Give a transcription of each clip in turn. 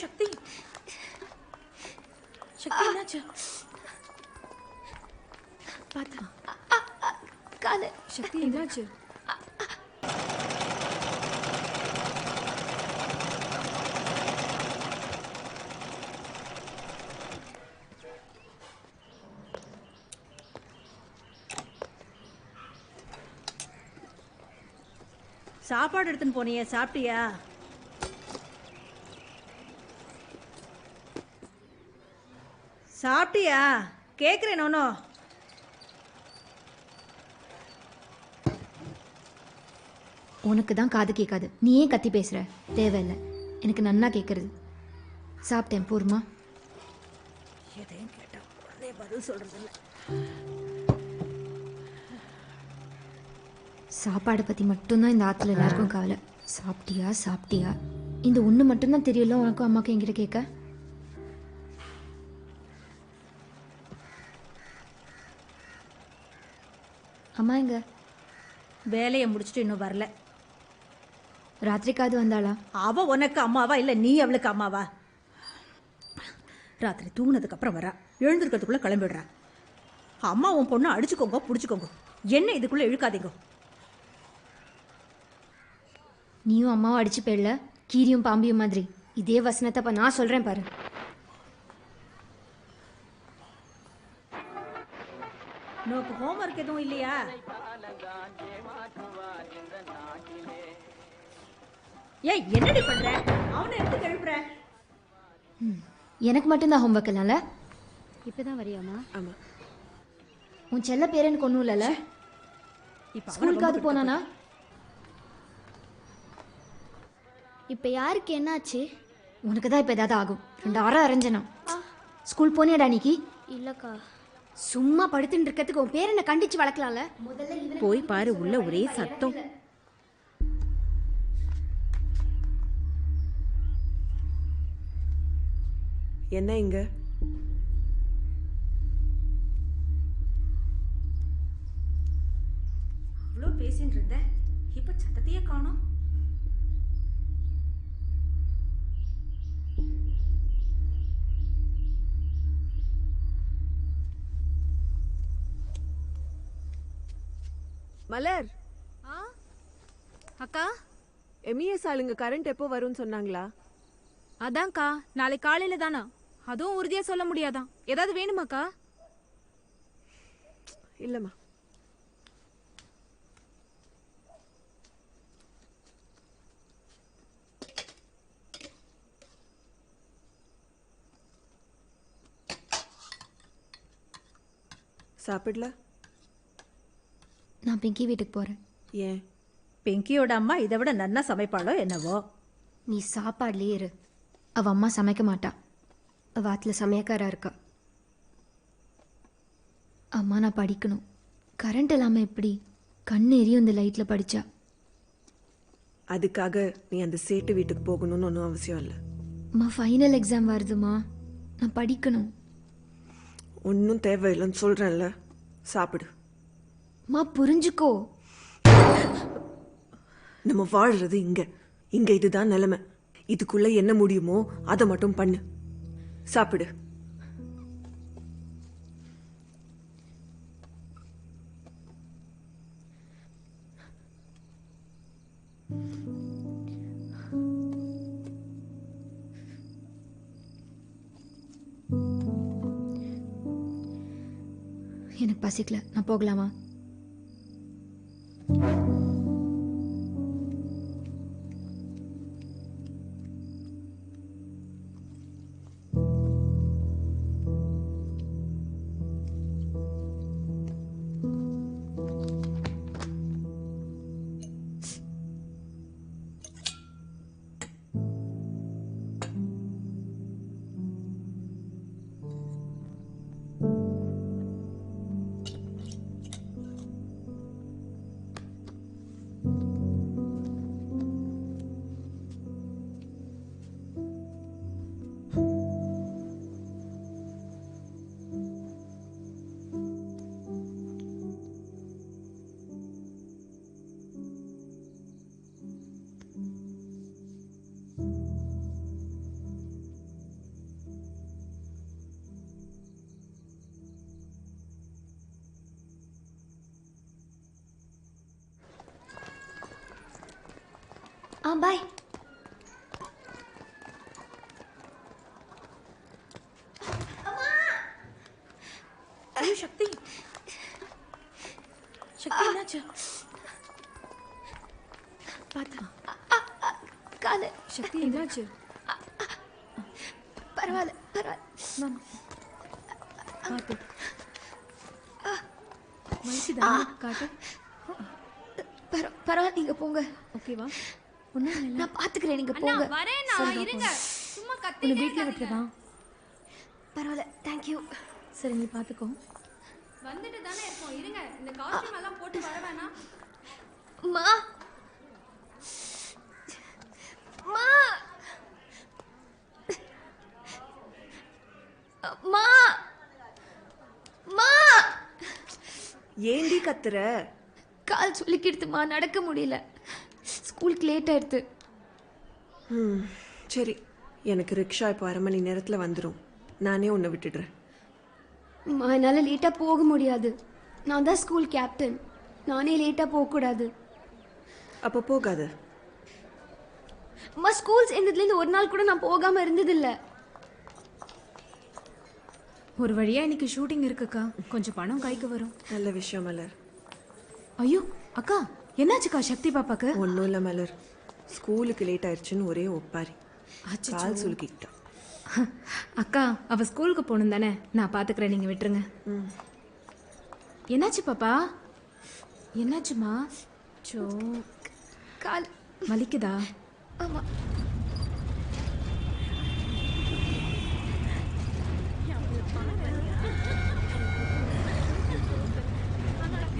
சக்தி சக்தி என்னாச்சு பார்த்தா காலு சக்தி என்னாச்சு சாப்பாடு எடுத்துன்னு போனியே சாப்பிட்டியா? சாப்பிட்டியா? கேட்குறேன் நோனோ. உனக்கு தான் காது கேட்காது. நீ ஏன் கத்தி பேசுற? தேவையில்லை. எனக்கு நன்னா கேட்கறது. சாப்பிட்டேன் போருமா? எதையும் உடனே பதில் சொல்றது இல்ல சாப்பாடை பற்றி மட்டும்தான் இந்த ஆற்றுல எல்லாருக்கும் கவலை. சாப்பிட்டியா? சாப்பிட்டியா? இந்த ஒன்று மட்டும்தான் தெரியல உனக்கும் அம்மாக்கும் என்கிட்ட கேட்க? அம்மா எங்க வேலையை முடிச்சுட்டு இன்னும் வரல. ராத்திரிக்காவது வந்தாளா? அவ உனக்கு அம்மாவா இல்ல நீ அவளுக்கு அம்மாவா? ராத்திரி தூங்குனதுக்கு அப்புறம் வரா. எழுந்திருக்கிறதுக்குள்ள கிளம்பிடுறா. அம்மா உன் பொண்ணை அடிச்சுக்கோங்க பிடிச்சிக்கோங்க. என்ன இதுக்குள்ள இழுக்காதீங்க. நீயும் அம்மாவும் அடிச்சு போயிடல. கீரியும் பாம்பியும் மாதிரி. இதே வசனத்தை அப்ப நான் சொல்றேன் பாரு. நோக்கு ஹோம்ஒர்க் எதுவும் இல்லையா? ஏய் என்னடி பண்ற? அவனை எடுத்து கழுப்புற எனக்கு மட்டும்தான் ஹோம்ஒர்க் இல்லைல்ல இப்பதான் வரியாமா? ஆமா. உன் செல்ல பேர் எனக்கு ஒன்றும் இல்லைல்ல? ஸ்கூலுக்காவது போனானா? இப்ப யாருக்கு என்னாச்சு? உனக்கு தான் இப்போ ஏதாவது ஆகும். ரெண்டு அரை அரைஞ்சனா ஸ்கூல் போனியாடா அன்னைக்கு? இல்லக்கா. சும்மா படுத்துட்டு இருக்கிறதுக்கு உன் பேர் என்ன? கண்டிச்சு வளர்க்கலாம்ல? போய் பாரு உள்ள ஒரே சத்தம். என்ன இங்க? இவ்வளோ பேசின்னு இருந்த இப்ப சத்தத்தையே காணோம். மலர். அக்கா? எம்இஎஸ் ஆளுங்க கரண்ட் எப்போ வரும்னு சொன்னாங்களா? அதான்க்கா நாளை காலையில தானா? அதுவும் உறுதியா சொல்ல முடியாதான் ஏதாவது வேணுமாக்கா? இல்லம்மா. சாப்பிடல? நான் பிங்கி வீட்டுக்கு போகிறேன் ஏன்? பிங்கியோட அம்மா இதை விட நன்னா சமைப்பாளோ என்னவோ? நீ சாப்பாடுலயே இரு. அவ அம்மா சமைக்க மாட்டா. அவ ஆத்துல சமையக்காரா இருக்கா. அம்மா நான் படிக்கணும். கரண்ட் இல்லாம எப்படி? கண் எரியும் இந்த லைட்ல படிச்சா. அதுக்காக நீ அந்த சேட்டு வீட்டுக்கு போகணும்னு ஒன்றும் அவசியம் இல்லை. அம்மா ஃபைனல் எக்ஸாம் வருதுமா நான் படிக்கணும். ஒன்றும் தேவையில்லைன்னு சொல்கிறேன்ல சாப்பிடு. அம்மா புரிஞ்சுக்கோ. நம்ம வாழ்றது இங்க. இங்க இதுதான் நிலைமை. இதுக்குள்ள என்ன முடியுமோ அதை மட்டும் பண்ணு. சாப்பிடு. எனக்கு பசிக்கல. நான் போகலாமா? ஆ பாய் ஐயோ சக்தி சக்தி என்னாச்சு பார்த்தா காலு சக்தி என்னாச்சு பரவாயில்ல பரவாயில்ல பார்த்து வலிக்குதா காட்டு பரவ பரவாயில்ல நீங்க போங்க ஓகேவா ஒன்றும் இல்லை. நான் பாத்துக்கிறேன் நீங்க போங்க. வரேனா இருங்க. சும்மா கத்தி வீட்டில் விட்டுறதா? பரவாயில்ல. தேங்க்யூ சரி நீ பார்த்துக்கோ வந்துட்டு தானே இருக்கோம். இருங்க. இந்த காஸ்டியூம் எல்லாம் போட்டு வர வேணாம். மா. மா. மா. மா. ஏண்டி கத்துற? கால் சொல்லிக்கிடுதுமா நடக்க முடியல. ஸ்கூலுக்கு லேட் ஆயிடுது. ம் சரி. எனக்கு ரிக்ஷா இப்போ அரை மணி நேரத்தில் வந்துடும் நானே உன்னை விட்டுடுறேன். அம்மா என்னால் லேட்டாக போக முடியாது. நான் தான் ஸ்கூல் கேப்டன் நானே லேட்டாக போகக்கூடாது அப்போ போகாத. அம்மா ஸ்கூல் சேர்ந்ததுலேருந்து ஒரு நாள் கூட நான் போகாமல் இருந்ததில்ல. ஒரு வழியா இன்னைக்கு ஷூட்டிங் இருக்குக்கா. கொஞ்சம் பணம் கைக்கு வரும். நல்ல விஷயம் மலர். ஐயோ அக்கா என்னாச்சுக்கா சக்தி பாப்பாக்கு? ஒன்றும் இல்லை மலர். ஸ்கூலுக்கு லேட் ஆயிடுச்சுன்னு ஒரே ஒப்பாரி. கால் சுலுக்கிக்கிட்டான் அக்கா அவ ஸ்கூலுக்கு போகணும் தானே? நான் பாத்துக்கிறேன் நீங்க விட்டுருங்க. என்னாச்சு பாப்பா? என்னாச்சுமா? சோ கால் வலிக்குதா? ஆமாம்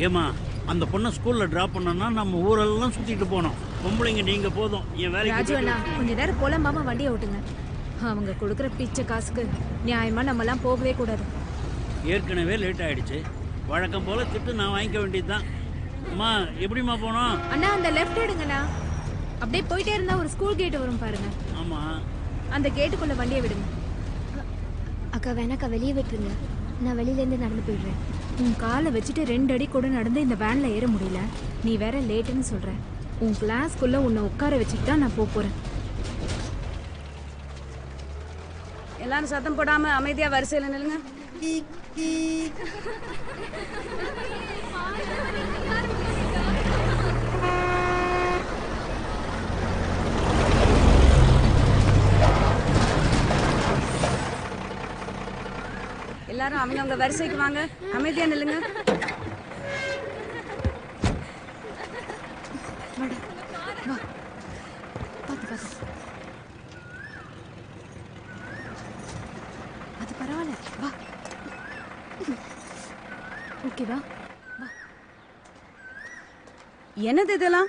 ஏமா அந்த பொண்ணை ஸ்கூல்ல டிராப் பண்ணோம்னா நம்ம ஊரெல்லாம் சுத்திட்டு போனோம். பொம்பளைங்க நீங்க போதும். என் வேலைக்கு ராஜு போயிட்டு- அண்ணா கொஞ்ச நேரம் போலாமாமா வண்டியை ஓட்டுங்க. அவங்க கொடுக்குற பிச்சை காசுக்கு நியாயமா நம்மலாம் போகவே கூடாது. ஏற்கனவே லேட் ஆயிடுச்சு. வழக்கம் போல திட்டு நான் வாங்கிக்க வேண்டியதுதான். அம்மா எப்படிம்மா போனோம்? அண்ணா அந்த லெஃப்ட் எடுங்கண்ணா. அப்படியே போயிட்டே இருந்தா ஒரு ஸ்கூல் கேட் வரும் பாருங்க. ஆமா. அந்த கேட்டுக்குள்ள வண்டியை விடுங்க. அக்கா வேணாக்கா வெளியே விட்டுருங்க. நான் வெளியிலேருந்து நடந்து போயிடுறேன். உன் காலை வச்சுட்டு ரெண்டு அடி கூட நடந்து இந்த வேன்ல ஏற முடியல. நீ வேற லேட்டுன்னு சொல்ற. உன் கிளாஸ்க்குள்ள உன்னை உட்கார வச்சுட்டு தான் நான் போக போறேன். எல்லாரும் சத்தம் போடாம அமைதியா வரிசையில நில்லுங்க. எல்லாரும் அவங்க அவங்க வரிசைக்கு வாங்க. அமைதியா நில்லுங்க. அது பரவாயில்ல. வா. ஓகேவா என்னது இதெல்லாம்?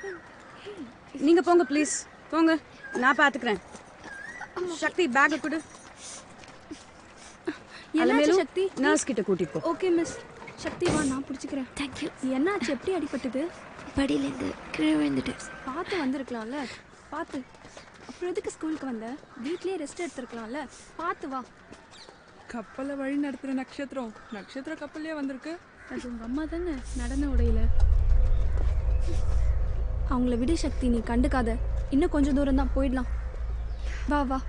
நீங்க போங்க ப்ளீஸ் போங்க. நான் பாத்துக்கிறேன் சக்தி பேக் கொடு. என்னாச்சு சக்தி? நர்ஸ் கிட்ட கூட்டிட்டு போ. ஓகே மிஸ் சக்தி வா நான் பிடிச்சிக்கிறேன். தேங்க்யூ என்னாச்சு? எப்படி அடிபட்டது? படியிலேருந்து கீழே விழுந்துட்டேன் பார்த்து வந்திருக்கலாம்ல. பார்த்து. அப்புறம் எதுக்கு ஸ்கூலுக்கு வந்த? வீட்லயே ரெஸ்ட் எடுத்திருக்கலாம்ல. பார்த்து வா. கப்பலை வழி நடத்துற நட்சத்திரம். நட்சத்திர கப்பல்லே வந்திருக்கு. அது உங்க அம்மா தானே? நடன உடையில. அவங்கள விடு சக்தி நீ கண்டுக்காத. இன்னும் கொஞ்சம் தூரம் தான் போயிடலாம். வா வா.